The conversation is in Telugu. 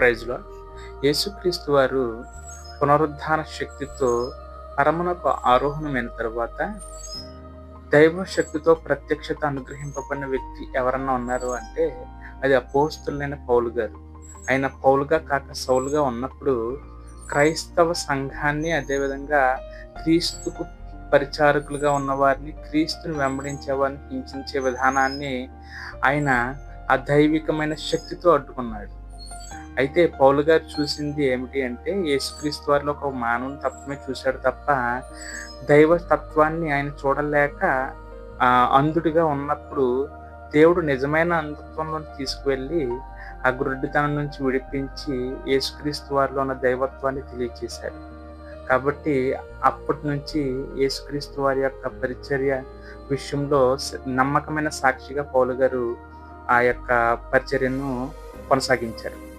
ప్రైజ్లో యేసుక్రీస్తు వారు పునరుద్ధాన శక్తితో పరమునకు ఆరోహణమైన తర్వాత దైవ శక్తితో ప్రత్యక్షత అనుగ్రహింపబడిన వ్యక్తి ఎవరన్నా ఉన్నారు అంటే అది అపోస్తులైన పౌలు గారు. ఆయన పౌలుగా కాక సౌలుగా ఉన్నప్పుడు క్రైస్తవ సంఘాన్ని అదేవిధంగా క్రీస్తుకు పరిచారకులుగా ఉన్నవారిని క్రీస్తుని వెంబడించే వారిని హింసించే విధానాన్ని ఆయన ఆ దైవికమైన శక్తితో అడ్డుకున్నాడు. అయితే పౌలు గారు చూసింది ఏమిటి అంటే యేసుక్రీస్తు వారిలో ఒక మానవుని తత్వమే చూశాడు తప్ప దైవ తత్వాన్ని ఆయన చూడలేక అంధుడిగా ఉన్నప్పుడు దేవుడు నిజమైన అంధత్వంలోకి తీసుకువెళ్ళి ఆ గురుడితనం నుంచి విడిపించి యేసుక్రీస్తు వారిలో ఉన్న దైవత్వాన్ని తెలియచేశాడు. కాబట్టి అప్పటి నుంచి యేసుక్రీస్తు వారి యొక్క పరిచర్య విషయంలో నమ్మకమైన సాక్షిగా పౌలు గారు ఆ యొక్క పరిచర్యను కొనసాగించారు.